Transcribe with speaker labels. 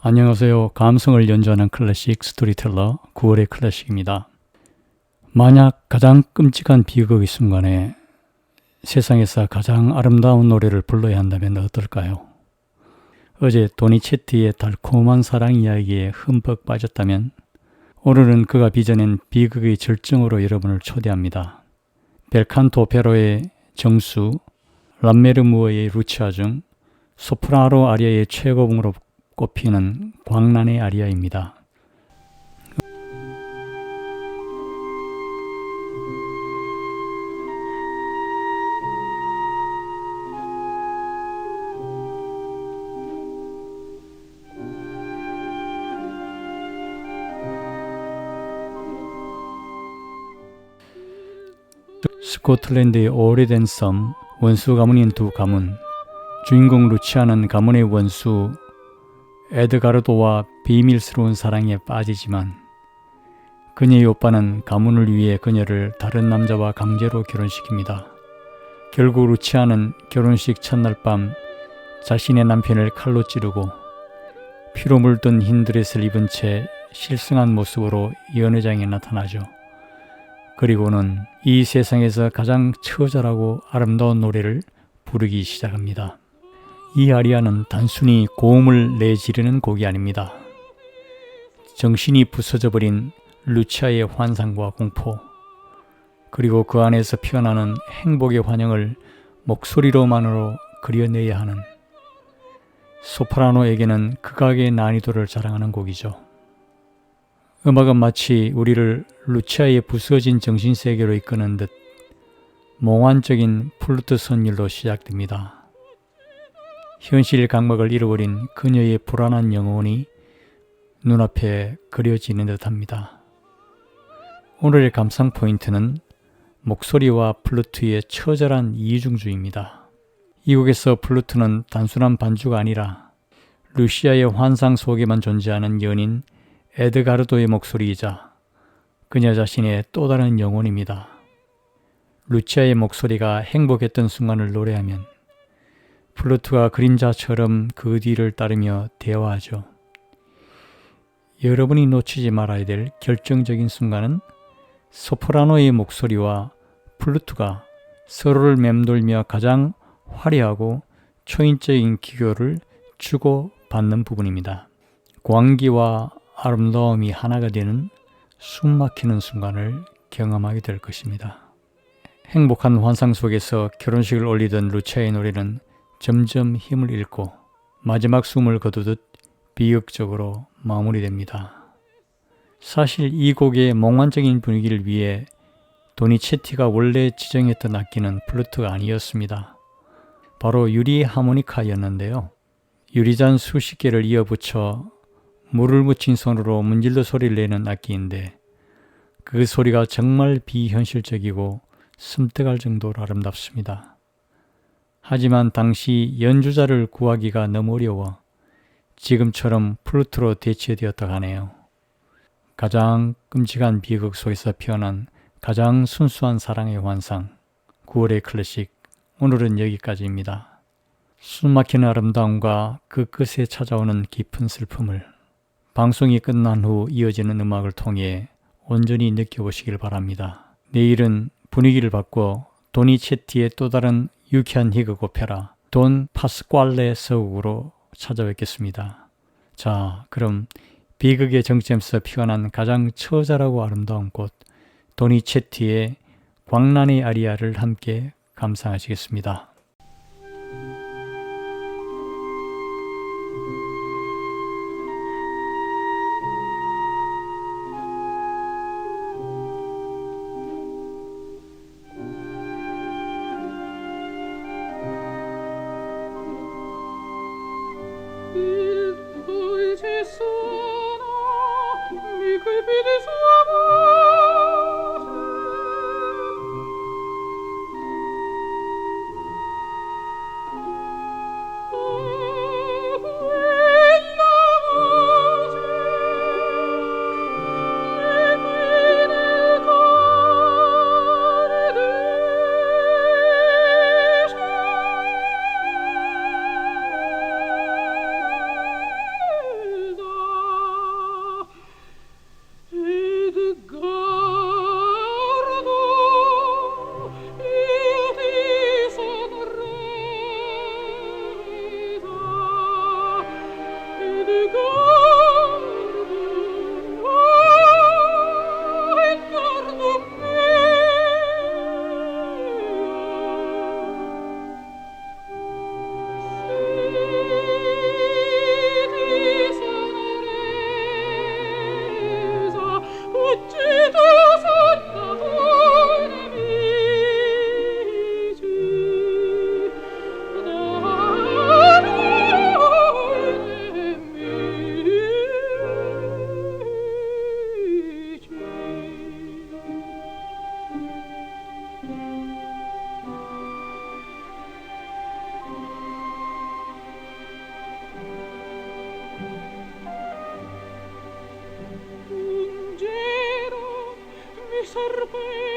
Speaker 1: 안녕하세요. 감성을 연주하는 클래식 스토리텔러 9월의 클래식입니다. 만약 가장 끔찍한 비극의 순간에 세상에서 가장 아름다운 노래를 불러야 한다면 어떨까요? 어제 도니체티의 달콤한 사랑 이야기에 흠뻑 빠졌다면 오늘은 그가 빚어낸 비극의 절정으로 여러분을 초대합니다. 벨칸토 페로의 정수, 람메르무어의 루치아 중 소프라노 아리아의 최고봉으로 꼽히는 광란의 아리아입니다. 스코틀랜드의 오래된 섬, 원수 가문인 두 가문, 주인공 루치아는 가문의 원수 에드가르도와 비밀스러운 사랑에 빠지지만 그녀의 오빠는 가문을 위해 그녀를 다른 남자와 강제로 결혼시킵니다. 결국 루치아는 결혼식 첫날 밤 자신의 남편을 칼로 찌르고 피로 물든 흰 드레스를 입은 채 실승한 모습으로 연회장에 나타나죠. 그리고는 이 세상에서 가장 처절하고 아름다운 노래를 부르기 시작합니다. 이 아리아는 단순히 고음을 내지르는 곡이 아닙니다. 정신이 부서져 버린 루치아의 환상과 공포, 그리고 그 안에서 피어나는 행복의 환영을 목소리로만으로 그려내야 하는 소프라노에게는 극악의 난이도를 자랑하는 곡이죠. 음악은 마치 우리를 루치아의 부서진 정신세계로 이끄는 듯 몽환적인 플루트 선율로 시작됩니다. 현실 감각을 잃어버린 그녀의 불안한 영혼이 눈앞에 그려지는 듯합니다. 오늘의 감상 포인트는 목소리와 플루트의 처절한 이중주의입니다. 이 곡에서 플루트는 단순한 반주가 아니라 루시아의 환상 속에만 존재하는 연인 에드가르도의 목소리이자 그녀 자신의 또 다른 영혼입니다. 루치아의 목소리가 행복했던 순간을 노래하면 플루트가 그림자처럼 그 뒤를 따르며 대화하죠. 여러분이 놓치지 말아야 될 결정적인 순간은 소프라노의 목소리와 플루트가 서로를 맴돌며 가장 화려하고 초인적인 기교를 주고 받는 부분입니다. 광기와 아름다움이 하나가 되는 숨막히는 순간을 경험하게 될 것입니다. 행복한 환상 속에서 결혼식을 올리던 루치아의 노래는 점점 힘을 잃고 마지막 숨을 거두듯 비극적으로 마무리됩니다. 사실 이 곡의 몽환적인 분위기를 위해 도니체티가 원래 지정했던 악기는 플루트가 아니었습니다. 바로 유리 하모니카였는데요. 유리잔 수십 개를 이어붙여 물을 묻힌 손으로 문질러 소리를 내는 악기인데 그 소리가 정말 비현실적이고 섬뜩할 정도로 아름답습니다. 하지만 당시 연주자를 구하기가 너무 어려워 지금처럼 플루트로 대체되었다 하네요. 가장 끔찍한 비극 속에서 피어난 가장 순수한 사랑의 환상 9월의 클래식 오늘은 여기까지입니다. 숨막히는 아름다움과 그 끝에 찾아오는 깊은 슬픔을 방송이 끝난 후 이어지는 음악을 통해 온전히 느껴보시길 바랍니다. 내일은 분위기를 바꿔 도니체티의 또 다른 유쾌한 희극 오페라 돈 파스qual레 서곡으로 찾아뵙겠습니다. 자, 그럼 비극의 정점에서 피어난 가장 처절하고 아름다운 꽃 도니체티의 광란의 아리아를 함께 감상하시겠습니다.
Speaker 2: il dolce sono mi colpì di suo sorpresa